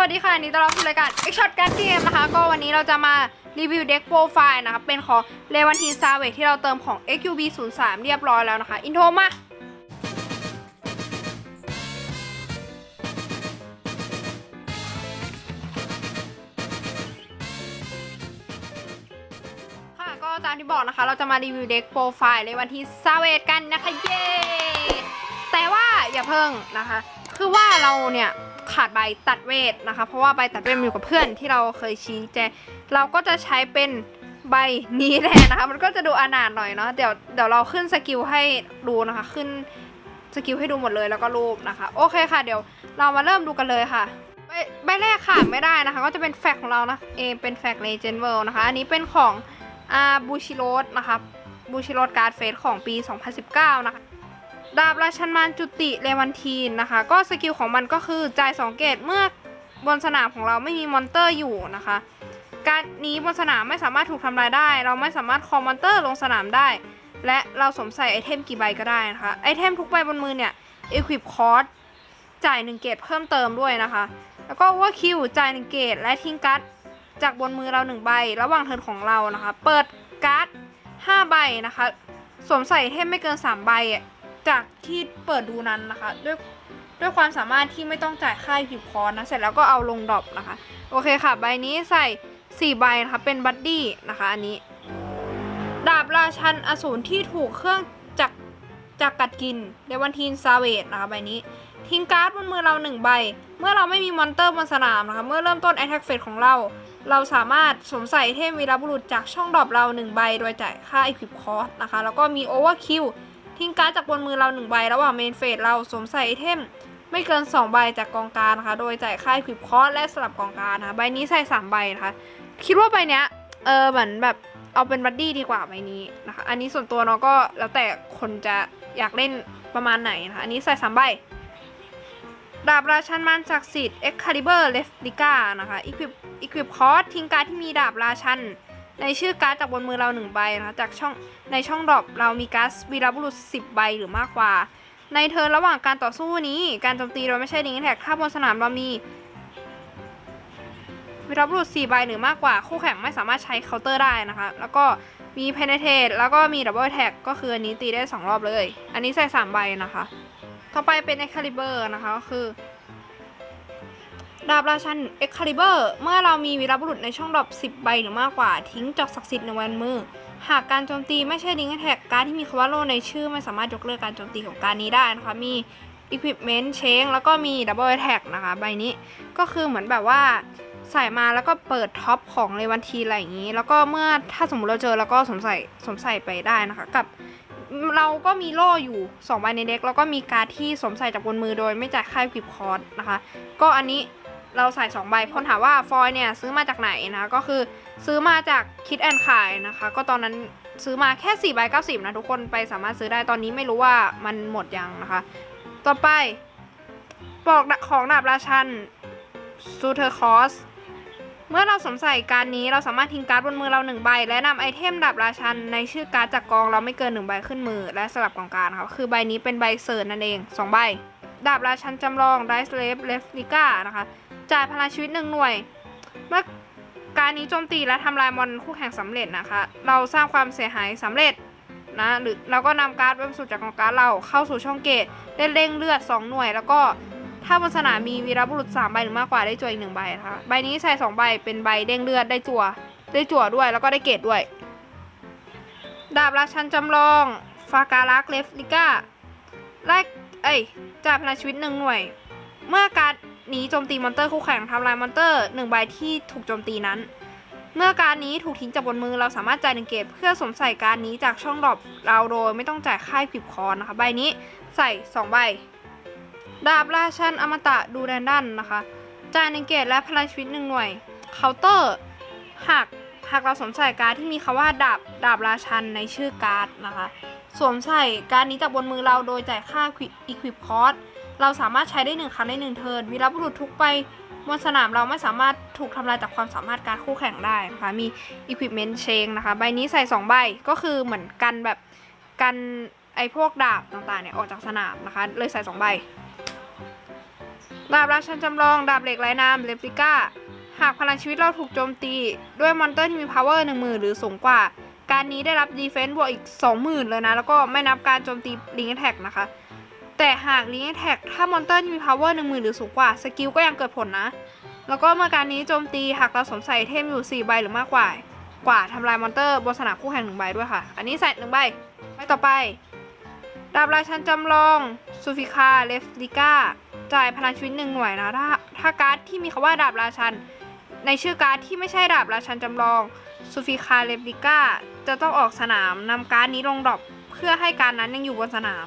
วัสดีค่ะนดีต้อนรับสู่รายการ X Shot Card Game นะคะ ก็วันนี้เราจะมารีวิวเด็กโปรไฟล์นะคะ เป็นของเลวันทีนซาเวที่เราเติมของ XUB 0 3เรียบร้อยแล้วนะคะ อินโทรมา ค่ะก็ตามที่บอกนะคะ เราจะมารีวิวเด็กโปรไฟล์ในวันที่ซาเวตกันนะคะ เย้ แต่ว่าอย่าเพิ่งนะคะ คือว่าเราเนี่ย ขาดใบตัดเวทนะคะ เพราะว่าใบตัดเวทมันอยู่กับเพื่อนที่เราเคยชี้แจงเราก็จะใช้เป็นใบนี้แทนนะคะ มันก็จะดูอนาถหน่อยเนาะเดี๋ยวเดี๋ยวเราขึ้นสกิลให้ดูนะคะ ขึ้นสกิลให้ดูหมดเลยแล้วก็รูปนะคะ โอเคค่ะ เดี๋ยวเรามาเริ่มดูกันเลยค่ะใบใบแรกค่ะไม่ได้นะคะ ก็จะเป็นแฟกของเรานะเอเป็นแฟกเลเจนเวิลนะคะ อันนี้เป็นของอาบูชิโรสนะคะบูชิโรสการ์ดเฟสของปี 2019 นะคะ ดาบราชันมานจุติเลวันทีนนะคะ ก็สกิลของมันก็คือจ่าย2เกตเมื่อบนสนามของเราไม่มีมอนเตอร์อยู่นะคะ การนี้บนสนามไม่สามารถถูกทำลายได้ เราไม่สามารถคอมมอนเตอร์ลงสนามได้ และเราสวมใส่ไอเทมกี่ใบก็ได้นะคะไอเทมทุกใบบนมือเนี่ย Equip Cost จ่าย1เกตเพิ่มเติมด้วยนะคะ แล้วก็ว่าคิวจ่าย1เกตและทิ้งการ์ดจากบนมือเรา1ใบ ระหว่างเทิร์นของเรานะคะ เปิดการ์ด5ใบนะคะ สวมใส่เทมไม่เกิน 3 ใบ จากที่เปิดดูนั้นนะคะ ด้วยด้วยความสามารถที่ไม่ต้องจ่ายค่าผิวคอนนะ เสร็จแล้วก็เอาลงดรอปนะคะ โอเคค่ะ ใบนี้ใส่ 4 ใบนะคะ เป็นบัดดี้นะคะ อันนี้ ดาบราชันอสูรที่ถูกเครื่องจักจักกัดกินในวันทีนซาเวตนะคะ ใบนี้ ทิ้งการ์ดบนมือเรา 1 ใบ เมื่อเราไม่มีมอนเตอร์บนสนามนะคะ เมื่อเริ่มต้น Attack Phase ของเรา เราสามารถสวมใส่เทมวีรบุรุษจากช่องดรอปเรา 1 ใบ โดยจ่ายค่า Equip Cost นะคะ แล้วก็มี Overkill ทิ้งการ์ดจากบนมือเรา1ใบระหว่างเมนเฟสเราสวมใส่ไอเทมไม่เกิน 2 ใบจากกองการนะคะ โดยจ่ายค่า Equip Cost และสลับกองการนะคะใบนี้ใส่3ใบนะคะ คิดว่าใบเนี้ยเออเหมือนแบบเอาเป็นบัดดี้ดีกว่าใบนี้นะคะ อันนี้ส่วนตัวเนาะก็แล้วแต่คนจะอยากเล่นประมาณไหนนะคะ อันนี้ใส่3ใบดาบราชันมันศักดิ์สิทธิ์ Excalibur l e f l i c a นะคะ Equip Equip Cost ทิ้งการที่มีดาบราชัน ในชื่อการ์ดจากบนมือเรา1ใบนะคะจากช่องในช่องดรอปเรามีการ์ดวีรบุรุษ 10 ใบหรือมากกว่า ในเทิร์นระหว่างการต่อสู้นี้ การโจมตีโดยไม่ใช่ดิงแท็กถ้าบนสนามเรามีวีรบุรุษ4ใบหรือมากกว่า คู่แข่งไม่สามารถใช้เคาน์เตอร์ได้นะคะ แล้วก็มี penetrate แล้วก็มี double attack ก็คืออันนี้ตีได้ 2 รอบเลย อันนี้ใส่ 3 ใบนะคะ ต่อไปเป็น Excalibur นะคะก็คือ ดาบราชัน Excalibur เมื่อเรามีวีรบุรุษในช่องดรอป10 ใบหรือมากกว่า ทิ้งจอกศักดิ์สิทธิ์ในวันมือ หากการโจมตีไม่ใช่ดิงแท็กการที่มีคำว่าโลในชื่อ ไม่สามารถยกเลิกการโจมตีของการนี้ได้นะคะ มี Equipment c h a n g แล้วก็มี Double Attack นะคะ ใบนี้ก็คือเหมือนแบบว่าใส่มาแล้วก็เปิดท็อปของเลวันทีอะไรอย่างนี้ แล้วก็เมื่อถ้าสมมติเราเจอแล้วก็สมใส่สมใส่ไปได้นะคะ กับเราก็มีโล่อยู่2ใบในเด็กแล้วก็มีการดที่สมใส่จากบนมือโดยไม่จ่ายค่าควิปคอร์สนะคะ ก็อันนี้ เราใส่2ใบคนถามว่าฟอยเนี่ยซื้อมาจากไหนนะคะก็คือซื้อมาจากคิดแอนขายนะคะ ก็ตอนนั้นซื้อมาแค่4ใบ90นะทุกคนไปสามารถซื้อได้ตอนนี้ไม่รู้ว่ามันหมดยังนะคะ ต่อไปปลอกของดาบราชันซูเทอร์คอสเมื่อเราสวมใส่การนี้เราสามารถทิ้งการ์ดบนมือเราหนึ่งใบ และนำไอเทมดาบราชันในชื่อการ์ดจากกองเราไม่เกินหนึ่งใบขึ้นมือ และสลับกองการครับคือใบนี้เป็นใบเซิร์นนั่นเองสองใบ ดาบราชันจำลองไดส์เลฟเลฟลิก้านะคะ จ่ายพลังชีวิตหนึ่งหน่วย เมื่อการนี้โจมตีและทำลายมอนคู่แข่งสำเร็จนะคะ เราสร้างความเสียหายสำเร็จนะหรือเราก็นำการ์ดเบรรจุดจากกองการ์ดเราเข้าสู่ช่องเกตได้เร่งเลือด 2 หน่วย แล้วก็ถ้าบนสนามมีวีรบุรุษ 3 ใบหรือมากกว่าได้จั่วอีกหนึ่งใบนะคะใบนี้ใส่ 2 ใบเป็นใบเด้งเลือดได้จั่วได้จั่วด้วยแล้วก็ได้เกตด้วย ดาบราชันจำลองฟาการักเลฟลิก้าแลกเอ้ยจ่ายพลังชีวิตหนึ่งหน่วย เมื่อการด นี้โจมตีมอนเตอร์คู่แข่งทำลายมอนเตอร์หนึ่งใบที่ถูกโจมตีนั้น เมื่อการนี้ถูกทิ้งจากบนมือเราสามารถจ่ายหนึ่งเกตเพื่อสวมใส่การนี้จากช่องดรอปเราโดยไม่ต้องจ่ายค่าควิบคอนนะคะ ใบนี้ใส่ 2 ใบ ดาบราชันอมตะดูแรนดันนะคะ จ่ายหนึ่งเกตและพลังชีวิตหนึ่งหน่วยเคาน์เตอร์หากหากเราสวมใส่การดที่มีคำว่าดาบดาบราชันในชื่อการ์ดนะคะ สวมใส่การดนี้จากบนมือเราโดยจ่ายค่าอีควิปคอร์ส เราสามารถใช้ได้หนึ่งครั้งได้หนึ่งเทิร์นวีรบุรุษทุกไปบนสนามเราไม่สามารถถูกทำลายจากความสามารถการคู่แข่งได้นะคะมี Equipment Change นะคะ ใบนี้ใส่ 2 ใบก็คือเหมือนกันแบบกันไอ้พวกดาบต่างๆเนี่ยออกจากสนามนะคะ เลยใส่ 2 ใบ ดาบราชันจำลอง ดาบเหล็กไร้น้ำเลปลิก้า หากพลังชีวิตเราถูกโจมตี ด้วยมอนเตอร์ที่มี power 1 0,000หรือสูงกว่า การนี้ได้รับ defense บวกอีก 20,000 เลยนะ แล้วก็ไม่นับการโจมตี link attack นะคะ แต่หาก link attack ถ้ามอนเตอร์ที่มี power 10,000หรือสูงกว่า สกิลก็ยังเกิดผลนะ แล้วก็เมื่อการนี้โจมตีหากเราสวมใส่เทมอยู่ 4 ใบหรือมากกว่า กว่าทำลายมอนเตอร์บนสนามคู่แข่งหนึ่งใบด้วยค่ะ อันนี้ใส่หนึ่งใบใบต่อไปดาบราชันจำลองซูฟิคาเลฟลิก้าจ่ายพลังชีวิตหนึ่งหน่วยนะถ้าถ้าการ์ดที่มีคำว่าดาบราชัน ในชื่อการ์ดที่ไม่ใช่ดาบราชันจำลองซูฟิคาเลฟลิก้าจะต้องออกสนามนำการ์ดนี้ลงดรอปเพื่อให้การนั้นยังอยู่บนสนาม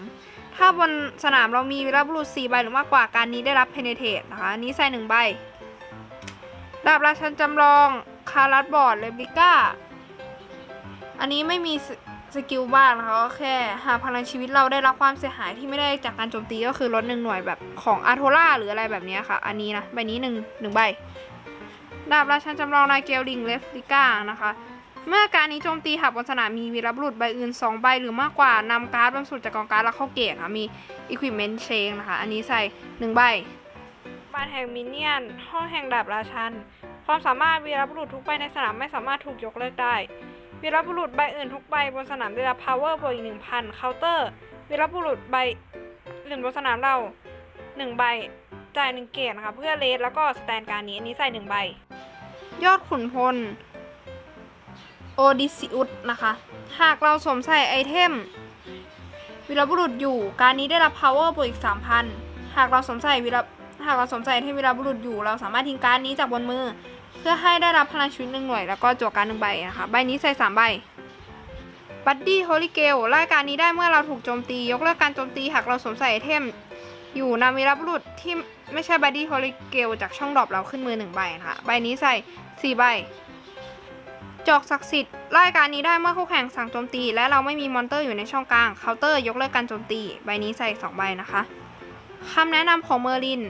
ถ้าบนสนามเรามีวีรบุรุษ4ใบหรือมากกว่าการนี้ได้รับเพเนเทตนะคะอันนี้ใส่หนึ่งใบ ดาบราชันจำลอง คารัสบอร์ดเลบิก้า อันนี้ไม่มีสสกิลบ้างนะคะก็แค่หากพลังชีวิตเราได้รับความเสียหายที่ไม่ได้จากการโจมตีก็คือลดหนึ่งหน่วยแบบของอาร์โทล่าหรืออะไรแบบนี้ค่ะ อันนี้นะ ใบนี้หนึ่งหนึ่งใบ ดาบราชันจำลองนายเกลลิงเลฟลิก้านะคะ เมื่อการนี้โจมตีหากบนสนามมีวีรบุรุษใบอื่น 2 ใบหรือมากกว่านำการ์ดบรรจุจากกองการ์ดแล้วเข้าเกตค่ะมี Equipment Chain นะคะ อันนี้ใส่ 1 ใบบ้านแห่งมินเนี่ยน ห้องแห่งดาบราชัน ความสามารถวีรบุรุษทุกใบในสนามไม่สามารถถูกยกเลิกได้วีรบุรุษใบอื่นทุกใบบนสนามได้รับ power บวกอีก1,000เคาน์เตอร์วีรบุรุษใบอื่นบนสนามเรา 1 ใบจ่าย1เกตนะคะเพื่อเลสแล้วก็สแตนการนี้อันนี้ใส่ 1 ใบ ยอดขุนพล โอดิซิอุสนะคะ หากเราสวมใส่ไอเทมวีรบุรุษอยู่ การนี้ได้รับ power บวกอีก 3,000 หากเราสวมใส่วีรหากเราสวมใส่ไอเทมวีรบุรุษอยู่ เราสามารถทิ้งการนี้จากบนมือ เพื่อให้ได้รับพลังชีวิตหนึ่งหน่วย แล้วก็จั่วการหนึ่งใบนะคะ ใบนี้ใส่ 3 ใบบัดดี้โฮลิเกลรายการนี้ได้เมื่อเราถูกโจมตี ยกเลิกการโจมตีหากเราสวมใส่ไอเทม อยู่นำวีรบุรุษที่ไม่ใช่บัดดี้โฮลิเกลจากช่องดรอปเราขึ้นมือหนึ่งใบนะคะ ใบนี้ใส่สี่ใบ จอกศักดิ์สิทธิ์รายการนี้ได้เมื่อคู่แข่งสั่งโจมตี และเราไม่มีมอนเตอร์อยู่ในช่องกลางเคาน์เตอร์ยกเลิกการโจมตี ใบนี้ใส่2ใบนะคะคำแนะนำของเมอร์ลิน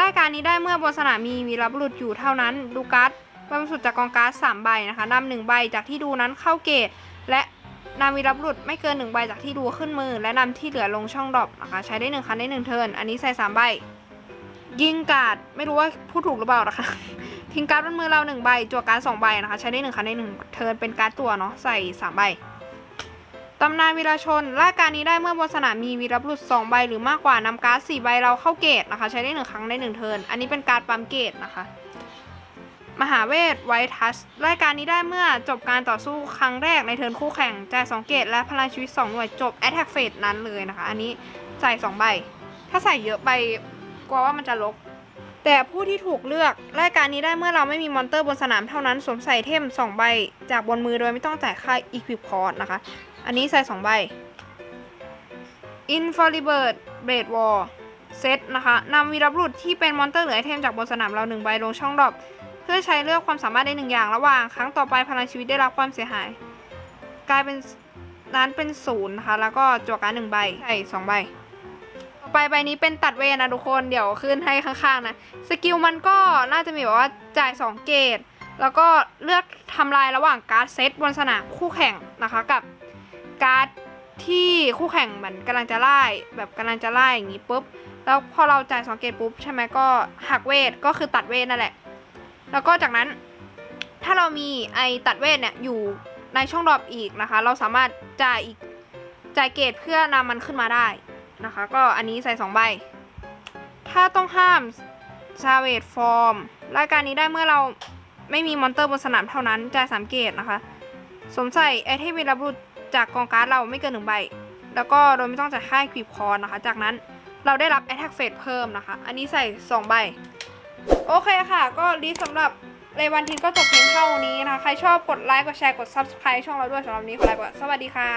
รายการนี้ได้เมื่อบนสนามมีวีรบุรุษอยู่เท่านั้นดูการ์ดบรรจุจากกองการ์ด3ใบนะคะนำหนึ่งใบจากที่ดูนั้นเข้าเกต และนำวีรบุรุษไม่เกินหนึ่งใบจากที่ดูขึ้นมือ และนำที่เหลือลงช่องดรอปนะคะใช้ได้หนึ่งครั้งได้หนึ่งเทิร์นอันนี้ใส่สามใบยิงการ์ดไม่รู้ว่าพูดถูกหรือเปล่านะคะ ทิ้งการ์ดบนมือเราหนึ่งใบจั่วการ์ดสองใบนะคะ ใช้ได้หนึ่งครั้งในหนึ่งเทิร์นเป็นการ์ดตัวเนาะใส่สามใบตำนานวีรชนรายการนี้ได้เมื่อบนสนามมีวีรบุรุษสองใบหรือมากกว่านำการ์ดสี่ใบเราเข้าเกตนะคะ ใช้ได้หนึ่งครั้งในหนึ่งเทิร์นอันนี้เป็นการ์ดปั๊มเกตนะคะ มหาเวทไวทัสรายการนี้ได้เมื่อจบการต่อสู้ครั้งแรกในเทิร์นคู่แข่งจ่ายสองเกตและพลังชีวิตสองหน่วยจบแอตแทกเฟสนั้นเลยนะคะ อันนี้ใส่สองใบ ถ้าใส่เยอะไปกลัวว่ามันจะลก แต่ผู้ที่ถูกเลือกรายการนี้ได้เมื่อเราไม่มีมอนเตอร์บนสนามเท่านั้นสวมใส่เทม 2 ใบ จากบนมือโดยไม่ต้องจ่ายค่า Equip Cost นะคะ อันนี้ใส่ 2 ใบ Infallible Blade War เซตนะคะนำวีรบุรุษที่เป็นมอนเตอร์หรือไอเทมจากบนสนามเรา1ใบลงช่องดรอปเพื่อใช้เลือกความสามารถได้หนึ่งอย่างระหว่าง ครั้งต่อไปพลังชีวิตได้รับความเสียหาย กลายเป็นนั้นเป็นศูนย์นะคะ แล้วก็จั่วการดหนึ่งใบใส่สองใบ ไปใบนี้เป็นตัดเวรนะทุกคนเดี๋ยวขึ้นให้ข้างๆนะสกิลมันก็น่าจะมีแบบว่าจ่าย 2 เกตแล้วก็เลือกทำลายระหว่างการ์ดเซตบนสนามคู่แข่งนะคะกับการ์ดที่คู่แข่งเหมือนกำลังจะไล่แบบกำลังจะไล่อย่างนี้ปุ๊บแล้วพอเราจ่าย2เกตปุ๊บใช่ไหมก็หักเวทก็คือตัดเวทนั่นแหละ แล้วก็จากนั้นถ้าเรามีไอตัดเวทเนี่ยอยู่ในช่องดรอปอีกนะคะ เราสามารถจ่ายอีกจ่ายเกตเพื่อนำมันขึ้นมาได้ นะคะ ก็อันนี้ใส่2ใบ ถ้าต้องห้ามซาเวตฟอร์มรายการนี้ได้เมื่อเราไม่มีมอนเตอร์บนสนามเท่านั้นจ่ายสามเกตนะคะสมใส่ไอเทมวีรบุรุษจากกองการ์ดเราไม่เกินหนึ่งใบ แล้วก็โดยไม่ต้องจ่ายค่าควิปคอร์นะคะ จากนั้นเราได้รับ Attack Phase เพิ่มนะคะ อันนี้ใส่ 2 ใบ โอเคค่ะ ก็ลิสสำหรับเลวันทินก็จบเพียงเท่านี้นะคะ ใครชอบกดไลค์ กดแชร์ กด Subscribe ช่องเราด้วยสำหรับวันนี้ขอลาไปก่อนสวัสดีค่ะ